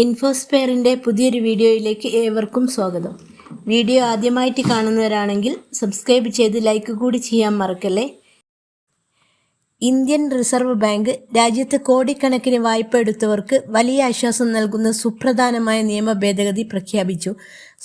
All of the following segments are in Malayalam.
ഇൻഫോസ്പെയറിന്റെ പുതിയൊരു വീഡിയോയിലേക്ക് ഏവർക്കും സ്വാഗതം. വീഡിയോ ആദ്യമായിട്ട് കാണുന്നവരാണെങ്കിൽ സബ്സ്ക്രൈബ് ചെയ്ത് ലൈക്ക് കൂടി ചെയ്യാൻ മറക്കല്ലേ? ഇന്ത്യൻ റിസർവ് ബാങ്ക് രാജ്യത്ത് കോടിക്കണക്കിന് വായ്പ എടുത്തവർക്ക് വലിയ ആശ്വാസം നൽകുന്ന സുപ്രധാനമായ നിയമ ഭേദഗതി പ്രഖ്യാപിച്ചു.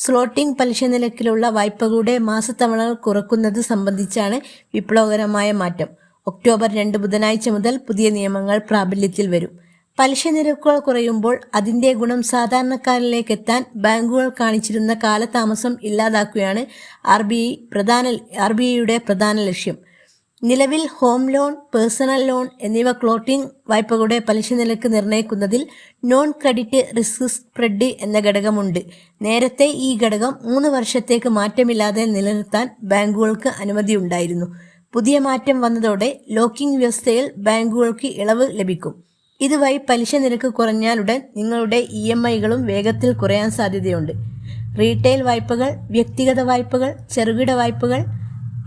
സ്ലോട്ടിംഗ് പലിശ നിരക്കിലുള്ള വായ്പകളുടെ മാസത്തവണകൾ കുറക്കുന്നത് സംബന്ധിച്ചാണ് വിപ്ലവകരമായ മാറ്റം. ഒക്ടോബർ രണ്ട് ബുധനാഴ്ച മുതൽ പുതിയ നിയമങ്ങൾ പ്രാബല്യത്തിൽ വരും. പലിശ നിരക്കുകൾ കുറയുമ്പോൾ അതിന്റെ ഗുണം സാധാരണക്കാരിലേക്ക് എത്താൻ ബാങ്കുകൾ കാണിച്ചിരുന്ന കാലതാമസം ഇല്ലാതാക്കുകയാണ് ആർ ബി ഐ പ്രധാന ആർ ബി ഐയുടെ പ്രധാന ലക്ഷ്യം. നിലവിൽ ഹോം ലോൺ പേഴ്സണൽ ലോൺ എന്നിവ ക്ലോട്ടിംഗ് വായ്പകളുടെ പലിശ നിരക്ക് നിർണയിക്കുന്നതിൽ നോൺ ക്രെഡിറ്റ് റിസ്ക് സ്പ്രെഡ് എന്ന ഘടകമുണ്ട്. നേരത്തെ ഈ ഘടകം മൂന്ന് വർഷത്തേക്ക് മാറ്റമില്ലാതെ നിലനിർത്താൻ ബാങ്കുകൾക്ക് അനുമതി ഉണ്ടായിരുന്നു. പുതിയ മാറ്റം വന്നതോടെ ലോക്കിംഗ് വ്യവസ്ഥയിൽ ബാങ്കുകൾക്ക് ഇളവ് ലഭിക്കും. ഇതുവഴി പലിശ നിരക്ക് കുറഞ്ഞാലുടൻ നിങ്ങളുടെ ഇ എം ഐകളും വേഗത്തിൽ കുറയാൻ സാധ്യതയുണ്ട്. റീറ്റെയിൽ വായ്പകൾ വ്യക്തിഗത വായ്പകൾ ചെറുകിട വായ്പകൾ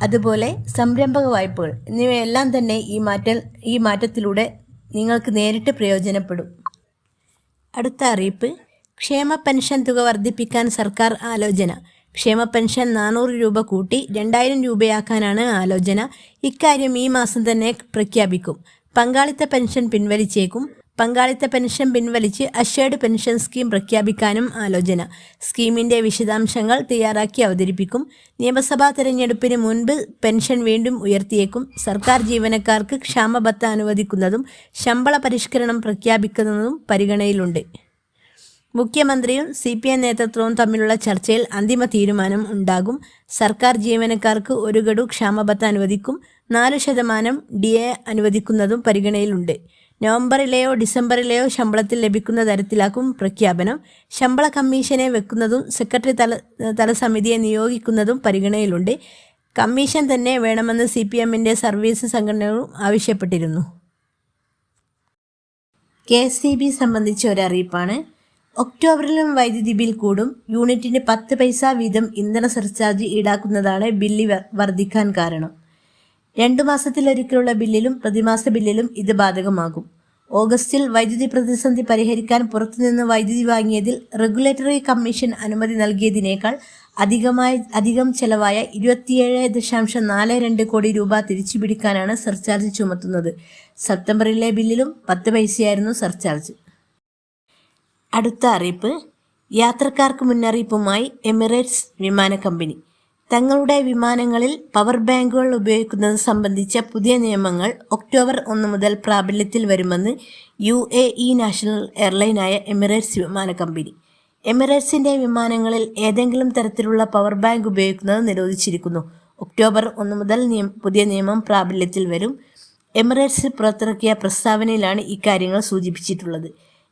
അതുപോലെ സംരംഭക വായ്പകൾ എന്നിവയെല്ലാം തന്നെ ഈ മാറ്റ ഈ മാറ്റത്തിലൂടെ നിങ്ങൾക്ക് നേരിട്ട് പ്രയോജനപ്പെടും. അടുത്ത അറിയിപ്പ്. ക്ഷേമ പെൻഷൻ തുക വർദ്ധിപ്പിക്കാൻ സർക്കാർ ആലോചന. ക്ഷേമ പെൻഷൻ നാനൂറ് രൂപ കൂട്ടി രണ്ടായിരം രൂപയാക്കാനാണ് ആലോചന. ഇക്കാര്യം ഈ മാസം തന്നെ പ്രഖ്യാപിക്കും. പങ്കാളിത്ത പെൻഷൻ പിൻവലിച്ചേക്കും. പങ്കാളിത്ത പെൻഷൻ പിൻവലിച്ച് അഷേർഡ് പെൻഷൻ സ്കീം പ്രഖ്യാപിക്കാനും ആലോചന. സ്കീമിന്റെ വിശദാംശങ്ങൾ തയ്യാറാക്കി അവതരിപ്പിക്കും. നിയമസഭാ തെരഞ്ഞെടുപ്പിന് മുൻപ് പെൻഷൻ വീണ്ടും ഉയർത്തിയേക്കും. സർക്കാർ ജീവനക്കാർക്ക് ക്ഷാമബത്ത അനുവദിക്കുന്നതും ശമ്പള പരിഷ്കരണം പ്രഖ്യാപിക്കുന്നതും പരിഗണനയിലുണ്ട്. മുഖ്യമന്ത്രിയും സി പി എം നേതൃത്വവും തമ്മിലുള്ള ചർച്ചയിൽ അന്തിമ തീരുമാനം ഉണ്ടാകും. സർക്കാർ ജീവനക്കാർക്ക് ഒരു ഗഡു ക്ഷാമബത്ത അനുവദിക്കും. നാല് ശതമാനം ഡി എ അനുവദിക്കുന്നതും പരിഗണയിലുണ്ട് നവംബറിലെയോ ഡിസംബറിലെയോ ശമ്പളത്തിൽ ലഭിക്കുന്ന തരത്തിലാക്കും പ്രഖ്യാപനം. ശമ്പള കമ്മീഷനെ വെക്കുന്നതും സെക്രട്ടറി തല തലസമിതിയെ നിയോഗിക്കുന്നതും പരിഗണയിലുണ്ട് കമ്മീഷൻ തന്നെ വേണമെന്ന് സി പി എമ്മിന്റെ സർവീസ് സംഘടനകളും ആവശ്യപ്പെട്ടിരുന്നു. കെ എസ് സി ബി സംബന്ധിച്ച ഒരറിയിപ്പാണ്. ഒക്ടോബറിലും വൈദ്യുതി ബിൽ കൂടും. യൂണിറ്റിന് പത്ത് പൈസ വീതം ഇന്ധന സർചാർജ് ഈടാക്കുന്നതാണ് ബില്ല് വർദ്ധിക്കാൻ കാരണം. രണ്ടു മാസത്തിലൊരിക്കലുള്ള ബില്ലിലും പ്രതിമാസ ബില്ലിലും ഇത് ബാധകമാകും. ഓഗസ്റ്റിൽ വൈദ്യുതി പ്രതിസന്ധി പരിഹരിക്കാൻ പുറത്തുനിന്ന് വൈദ്യുതി വാങ്ങിയതിൽ റെഗുലേറ്ററി കമ്മീഷൻ അനുമതി നൽകിയതിനേക്കാൾ അധികമായി അധികം ചെലവായ ഇരുപത്തിയേഴ് ദശാംശം നാല് രണ്ട് കോടി രൂപ തിരിച്ചുപിടിക്കാനാണ് സർചാർജ് ചുമത്തുന്നത്. സെപ്റ്റംബറിലെ ബില്ലിലും പത്ത് പൈസയായിരുന്നു സർചാർജ്. അടുത്ത അറിയിപ്പ്. യാത്രക്കാർക്ക് മുന്നറിയിപ്പുമായി എമിറേറ്റ്സ് വിമാന കമ്പനി തങ്ങളുടെ വിമാനങ്ങളിൽ പവർ ബാങ്കുകൾ ഉപയോഗിക്കുന്നത് സംബന്ധിച്ച പുതിയ നിയമങ്ങൾ ഒക്ടോബർ ഒന്ന് മുതൽ പ്രാബല്യത്തിൽ വരുമെന്ന് യു എ ഇ നാഷണൽ എയർലൈനായ എമിറേറ്റ്സ് വിമാന കമ്പനി. എമിറേറ്റ്സിന്റെ വിമാനങ്ങളിൽ ഏതെങ്കിലും തരത്തിലുള്ള പവർ ബാങ്ക് ഉപയോഗിക്കുന്നത് നിരോധിച്ചിരിക്കുന്നു. ഒക്ടോബർ ഒന്ന് മുതൽ നിയം പുതിയ നിയമം പ്രാബല്യത്തിൽ വരും. എമിറേറ്റ്സ് പുറത്തിറക്കിയ പ്രസ്താവനയിലാണ് ഇക്കാര്യങ്ങൾ സൂചിപ്പിച്ചിട്ടുള്ളത്.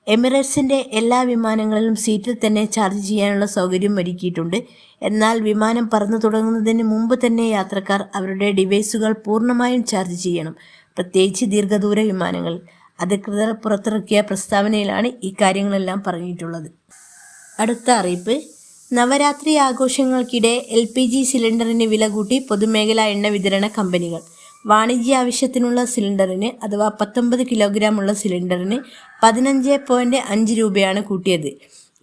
എമിറേറ്റ്സിന്റെ എല്ലാ വിമാനങ്ങളിലും സീറ്റിൽ തന്നെ ചാർജ് ചെയ്യാനുള്ള സൗകര്യം ഒരുക്കിയിട്ടുണ്ട്. എന്നാൽ വിമാനം പറന്നു തുടങ്ങുന്നതിന് മുമ്പ് തന്നെ യാത്രക്കാർ അവരുടെ ഡിവൈസുകൾ പൂർണമായും ചാർജ് ചെയ്യണം. പ്രത്യേകിച്ച് ദീർഘദൂര വിമാനങ്ങൾ. അധികൃതർ പുറത്തിറക്കിയ പ്രസ്താവനയിലാണ് ഈ കാര്യങ്ങളെല്ലാം പറഞ്ഞിട്ടുള്ളത്. അടുത്ത അറിയിപ്പ്. നവരാത്രി ആഘോഷങ്ങൾക്കിടെ എൽ പി ജി സിലിണ്ടറിന് വില കൂട്ടി പൊതുമേഖലാ എണ്ണ വിതരണ കമ്പനികൾ. വാണിജ്യ ആവശ്യത്തിനുള്ള സിലിണ്ടറിന് അഥവാ പത്തൊമ്പത് കിലോഗ്രാം ഉള്ള സിലിണ്ടറിന് പതിനഞ്ച് പോയിന്റ് അഞ്ച് രൂപയാണ് കൂട്ടിയത്.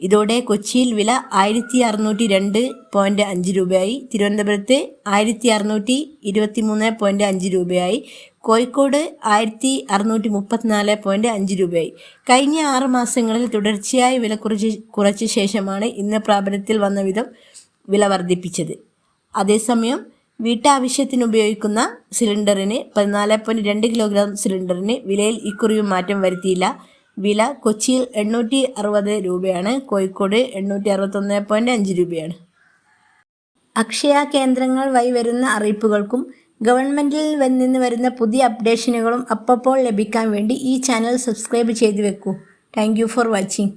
ഇതോടെ കൊച്ചിയിൽ വില ആയിരത്തി അറുന്നൂറ്റി രണ്ട് പോയിന്റ് അഞ്ച് രൂപയായി. തിരുവനന്തപുരത്ത് ആയിരത്തി അറുന്നൂറ്റി ഇരുപത്തി മൂന്ന് പോയിന്റ് അഞ്ച് രൂപയായി. കോഴിക്കോട് ആയിരത്തി അറുന്നൂറ്റി മുപ്പത്തിനാല് പോയിന്റ് അഞ്ച് രൂപയായി. കഴിഞ്ഞ ആറ് മാസങ്ങളിൽ തുടർച്ചയായി വില കുറച്ച് കുറച്ച ശേഷമാണ് ഇന്ന് പ്രാബല്യത്തിൽ വന്ന വിധം വില വർദ്ധിപ്പിച്ചത്. അതേസമയം വീട്ടാവശ്യത്തിന് ഉപയോഗിക്കുന്ന സിലിണ്ടറിന് പതിനാല് പോയിന്റ് രണ്ട് കിലോഗ്രാം സിലിണ്ടറിന് വിലയിൽ ഇക്കുറിയും മാറ്റം വരുത്തിയില്ല. വില കൊച്ചിയിൽ എണ്ണൂറ്റി അറുപത് രൂപയാണ്. കോഴിക്കോട് എണ്ണൂറ്റി അറുപത്തൊന്ന് പോയിന്റ് അഞ്ച് രൂപയാണ്. അക്ഷയ കേന്ദ്രങ്ങൾ വഴി വരുന്ന അറിയിപ്പുകൾക്കും ഗവൺമെന്റിൽ നിന്ന് വരുന്ന പുതിയ അപ്ഡേഷനുകളും അപ്പപ്പോൾ ലഭിക്കാൻ വേണ്ടി ഈ ചാനൽ സബ്സ്ക്രൈബ് ചെയ്തു വെക്കൂ. Thank for watching.